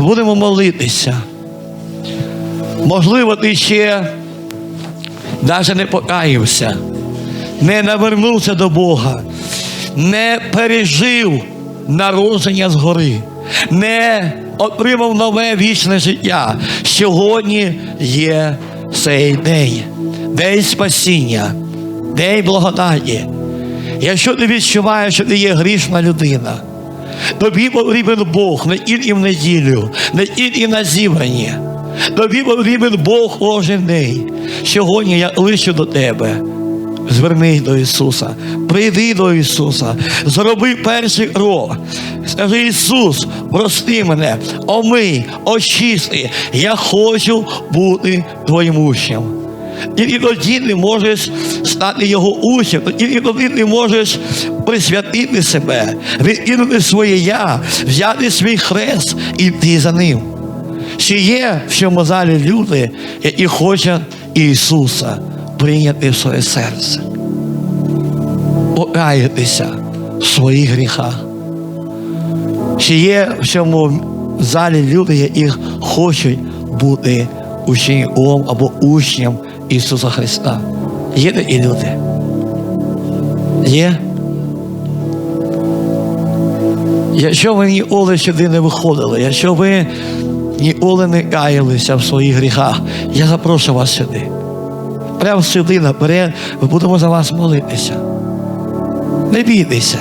будемо молитися. Можливо, ти ще навіть не покаявся, не навернувся до Бога, не пережив народження згори, не отримав нове вічне життя. Сьогодні є цей день, день спасіння, день благодаті. Якщо ти відчуваєш, що ти є грішна людина, тобі потрібен Бог не тільки в неділю, не тільки на зібранні. Тобі потрібен Бог кожен день. Сьогодні я лишу до тебе. Звернись до Ісуса, прийди до Ісуса, зроби перший крок. Скажи, Ісус, прости мене, омий, очисти. Я хочу бути твоїм учнем. Тільки тоді ти можеш стати його учнем, тільки тоді ти можеш присвятити себе, відкинути своє я, взяти свій хрест і йти за ним. Чи є в цьому залі люди, які хочуть Ісуса прийняти в своє серце, покаятися в своїх гріхах? Чи є в цьому залі люди, які хочуть бути учеником або учнем Ісуса Христа? Є такі люди? Є? Якщо ви ніколи сюди не виходили, якщо ви ніколи не каялися в своїх гріхах, я запрошую вас сюди. Прямо сюди наперед, ми будемо за вас молитися. Не бійтеся.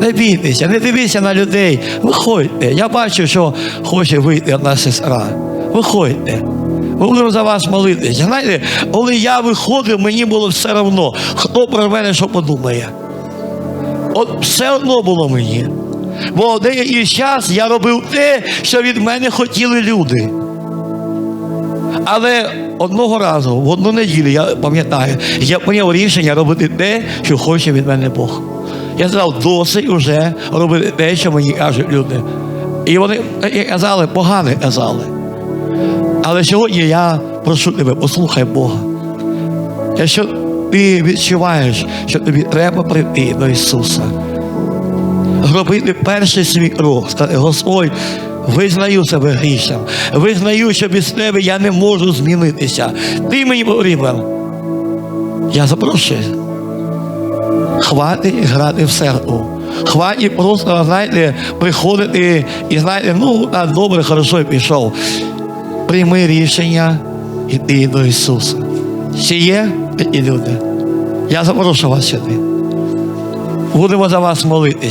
Не бійтеся, не дивіться на людей. Виходьте. Я бачу, що хоче вийти одна сестра. Виходьте. Будемо за вас молитися. Знаєте, коли я виходив, мені було все одно, хто про мене що подумає. От все одно було мені. Бо деякий час я робив те, що від мене хотіли люди. Але одного разу, в одну неділю, я пам'ятаю, я прийняв рішення робити те, що хоче від мене Бог. Я сказав, досить вже робити те, що мені кажуть люди. І вони як казали, погано казали. Але сьогодні я прошу тебе, послухай Бога. Якщо ти відчуваєш, що тобі треба прийти до Ісуса, робити перший свій крок, сказати, Господь, визнаю себе грішним, визнаю, що без тебе я не можу змінитися. Ти мені потрібен. Я запрошую. Хватить грати в церкву. Хватить просто, знаєте, приходити і знаєте, ну, так, добре, хорошо, пішов. Прийми рішення йти до Ісуса. Всі є такі люди? Я запрошую вас сюди. Будемо за вас молитись.